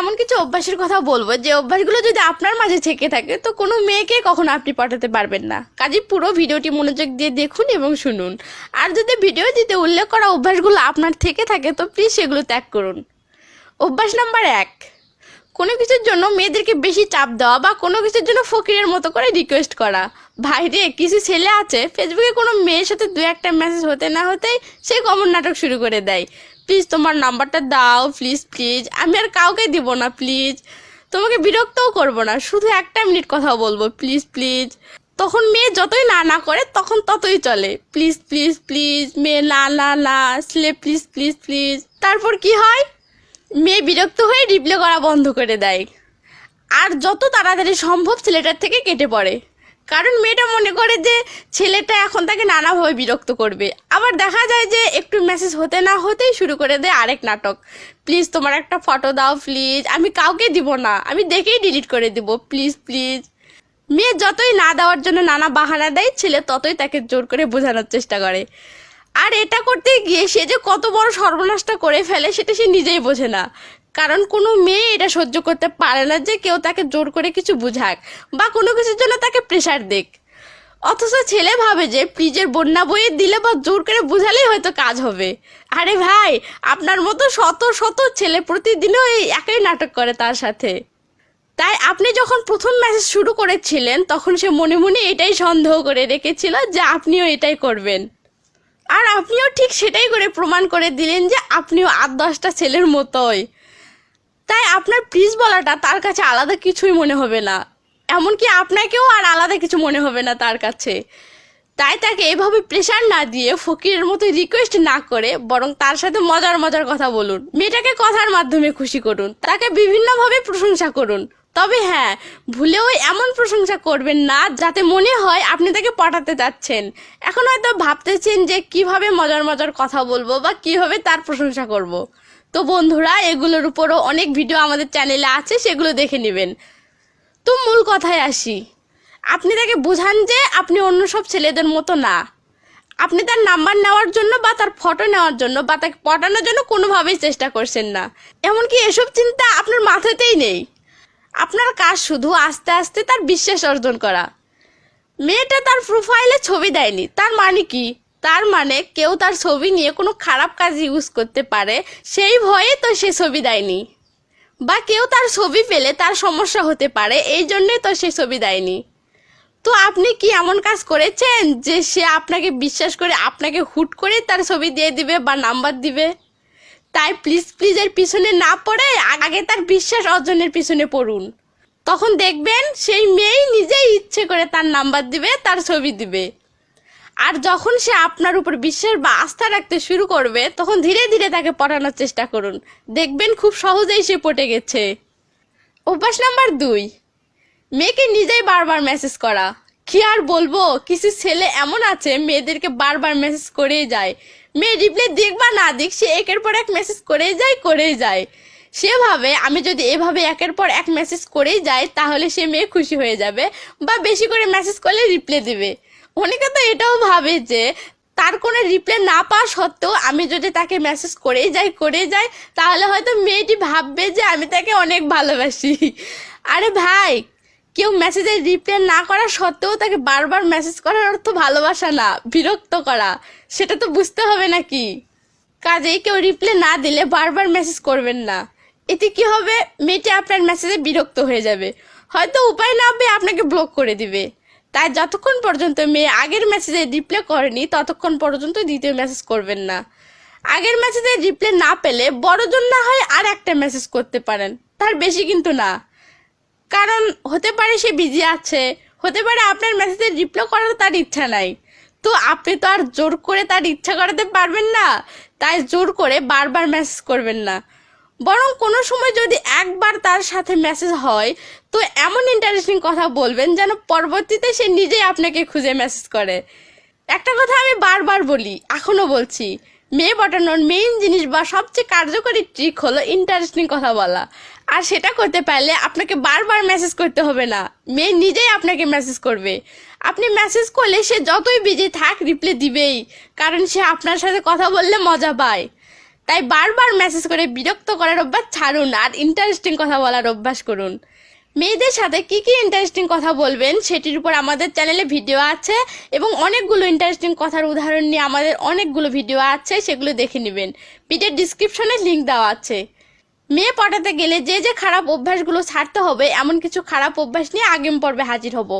এমন কিছু অভ্যাসের কথা বলব যে অভ্যাসগুলো যদি আপনার মাঝে থেকে থাকে, তো কোনো মেয়েকে কখনো আপনি পাঠাতে পারবেন না। কাজে পুরো ভিডিওটি মনোযোগ দিয়ে দেখুন এবং শুনুন। আর যদি ভিডিও ভিডিওটিতে উল্লেখ করা অভ্যাসগুলো আপনার থেকে থাকে, তো প্লিজ সেগুলো ত্যাগ করুন। অভ্যাস নাম্বার এক, কোনো কিছুর জন্য মেয়েদেরকে বেশি চাপ দেওয়া বা কোনো কিছুর জন্য ফকিরের মতো করে রিকোয়েস্ট করা। ভাইরে, কিছু ছেলে আছে ফেসবুকে কোনো মেয়ের সাথে দু একটা মেসেজ হতে না হতেই সে কমন নাটক শুরু করে দেয়। প্লিজ তোমার নাম্বারটা দাও প্লিজ প্লিজ আমি আর কাউকে দিব না প্লিজ তোমাকে বিরক্তও করব না, শুধু একটা মিনিট কথা বলব প্লিজ প্লিজ তখন মেয়ে যতই না না করে, তখন ততই চলে প্লিজ প্লিজ প্লিজ মেয়ে না না না স্লে প্লিজ প্লিজ প্লিজ তারপর কি হয়? মেয়ে বিরক্ত হয়ে রিপ্লে করা বন্ধ করে দেয়। আর যত তাড়াতাড়ি সম্ভব ছেলেটার থেকে কেটে পড়ে। কারণ মেয়েটা মনে করে যে ছেলেটা এখন তাকে নানাভাবে বিরক্ত করবে। আবার দেখা যায় যে একটু মেসেজ হতে না হতেই শুরু করে দেয় আরেক নাটক। প্লিজ তোমার একটা ফটো দাও প্লিজ আমি কাউকে দিব না, আমি দেখেই ডিলিট করে দিব প্লিজ প্লিজ মেয়ে যতই না দেওয়ার জন্য নানা বাহানা দেয়, ছেলে ততই তাকে জোর করে বোঝানোর চেষ্টা করে। আর এটা করতে গিয়ে সে যে কত বড় সর্বনাশটা করে ফেলে, সেটা সে নিজেই বোঝে না। কারণ কোনো মেয়ে এটা সহ্য করতে পারে না যে কেউ তাকে জোর করে কিছু বুঝাক বা কোনো কিছুর জন্য তাকে প্রেশার দেখ অথচ ছেলে ভাবে যে প্লিজের বন্যা বইয়ে দিলে বা জোর করে বুঝালেই হয়তো কাজ হবে। আরে ভাই, আপনার মতো শত শত ছেলে প্রতিদিনও এই একই নাটক করে তার সাথে। তাই আপনি যখন প্রথম মেসেজ শুরু করেছিলেন, তখন সে মনে মনে এটাই সন্দেহ করে রেখেছিল যে আপনিও এটাই করবেন। আর আপনিও ঠিক সেটাই করে প্রমাণ করে দিলেন যে আপনিও আট দশটা ছেলের মতোই। তাই আপনার প্লিজ বলাটা তার কাছে আলাদা কিছুই মনে হবে না। এমনকি আপনাকেও আর আলাদা কিছু মনে হবে না তার কাছে। তাই তাকে এভাবে প্রেশার না দিয়ে ফকিরের মতো রিকোয়েস্ট না করে বরং তার সাথে মজার মজার কথা বলুন। মেয়েটাকে কথার মাধ্যমে খুশি করুন। তাকে বিভিন্নভাবে প্রশংসা করুন। তবে হ্যাঁ ভুলেও এমন প্রশংসা করবেন না যাতে মনে হয় আপনি তাকে পটাতে যাচ্ছেন। এখন হয়তো ভাবতেছেন যে কীভাবে মজার মজার কথা বলব বা কীভাবে তার প্রশংসা করব। তো বন্ধুরা, এগুলোর উপরও অনেক ভিডিও আমাদের চ্যানেলে আছে, সেগুলো দেখে নেবেন। তো মূল কথায় আসি। আপনি তাকে বোঝান যে আপনি অন্য সব ছেলেদের মতো না। আপনি তার নাম্বার নেওয়ার জন্য বা তার ফটো নেওয়ার জন্য বা তাকে পটানোর জন্য কোনোভাবেই চেষ্টা করছেন না। এমনকি এসব চিন্তা আপনার মাথাতেই নেই। আপনার কাজ শুধু আস্তে আস্তে তার বিশ্বাস অর্জন করা। মেয়েটা তার প্রোফাইলে ছবি দেয়নি, তার মানে কি? তার মানে কেউ তার ছবি নিয়ে কোনো খারাপ কাজ ইউজ করতে পারে, সেই ভয়ে তো সে ছবি দেয়নি। বা কেউ তার ছবি পেলে তার সমস্যা হতে পারে, এই জন্যই তো সে ছবি দেয়নি। তো আপনি কি এমন কাজ করেছেন যে সে আপনাকে বিশ্বাস করে আপনাকে হুট করে তার ছবি দিয়ে দিবে বা নাম্বার দিবে? তাই প্লিজ প্লিজের পিছনে না পড়ে আগে তার বিশ্বাস অর্জনের পিছনে পড়ুন। তখন দেখবেন সেই মেয়েই নিজেই ইচ্ছে করে তার নাম্বার দিবে, তার ছবি দিবে। আর যখন সে আপনার উপর বিশ্বাস বা আস্থা রাখতে শুরু করবে, তখন ধীরে ধীরে তাকে পড়ানোর চেষ্টা করুন। দেখবেন খুব সহজেই সে পটে গেছে। অভ্যাস নাম্বার দুই। মেয়েকে নিজেই বারবার মেসেজ করা। কি আর বলব, কিছু ছেলে এমন আছে, মেয়েদেরকে বারবার মেসেজ করেই যায়। মেয়ে রিপ্লে দিক বা না দিক, সে একের পর এক মেসেজ করেই যায় করেই যায়। সেভাবে আমি যদি এভাবে একের পর এক মেসেজ করেই যাই, তাহলে সে মেয়ে খুশি হয়ে যাবে বা বেশি করে মেসেজ করলে রিপ্লে দিবে। অনেকে তো এটাও ভাবে যে তার কোনো রিপ্লাই না পাওয়া সত্ত্বেও আমি যদি তাকে মেসেজ করেই যাই করেই যাই, তাহলে হয়তো মেয়েটি ভাববে যে আমি তাকে অনেক ভালোবাসি। আরে ভাই, কেউ মেসেজের রিপ্লাই না করা সত্ত্বেও তাকে বারবার মেসেজ করার অর্থ ভালোবাসা না, বিরক্ত করা। সেটা তো বুঝতে হবে নাকি? কাজেই কেউ রিপ্লাই না দিলে বারবার মেসেজ করবেন না। এতে কি হবে? মেয়েটি আপনার মেসেজে বিরক্ত হয়ে যাবে। হয়তো উপায় না পেয়ে আপনাকে ব্লক করে দিবে। তাই যতক্ষণ পর্যন্ত মেয়ে আগের মেসেজে রিপ্লাই করেনি, ততক্ষণ পর্যন্ত দ্বিতীয় মেসেজ করবেন না। আগের মেসেজে রিপ্লাই না পেলে, বড়জন না হয় আর একটা মেসেজ করতে পারেন। তার বেশি কিন্তু না। কারণ হতে পারে সে বিজি আছে, হতে পারে আপনার মেসেজে রিপ্লাই করার তার ইচ্ছা নাই। তো আপনি তো আর জোর করে তার ইচ্ছা করাতে পারবেন না। তাই জোর করে বারবার মেসেজ করবেন না। বরং কোনো সময় যদি একবার তার সাথে মেসেজ হয়, তো এমন ইন্টারেস্টিং কথা বলবেন যেন পরবর্তীতে সে নিজেই আপনাকে খুঁজে মেসেজ করে। একটা কথা আমি বারবার বলি এখনও বলছি, মেয়ে বটানোর মেইন জিনিস বা সবচেয়ে কার্যকরী ট্রিক হলো ইন্টারেস্টিং কথা বলা। আর সেটা করতে পারলে আপনাকে বারবার মেসেজ করতে হবে না, মেয়ে নিজেই আপনাকে মেসেজ করবে। আপনি মেসেজ করলে সে যতই বিজি থাক রিপ্লাই দিবেই, কারণ সে আপনার সাথে কথা বললে মজা পায়। তাই বারবার মেসেজ করে বিরক্ত করার অভ্যাস ছাড়ুন আর ইন্টারেস্টিং কথা বলার অভ্যাস করুন। মেয়েদের সাথে কি কি ইন্টারেস্টিং কথা বলবেন সেটির উপর আমাদের চ্যানেলে ভিডিও আছে এবং অনেকগুলো ইন্টারেস্টিং কথার উদাহরণ নিয়ে আমাদের অনেকগুলো ভিডিও আছে সেগুলো দেখে নেবেন। ভিডিওর ডিসক্রিপশনে লিঙ্ক দেওয়া আছে। মেয়ে পটাতে গেলে যে যে খারাপ অভ্যাসগুলো ছাড়তে হবে, এমন কিছু খারাপ অভ্যাস নিয়ে আগেম পর্বে হাজির হব।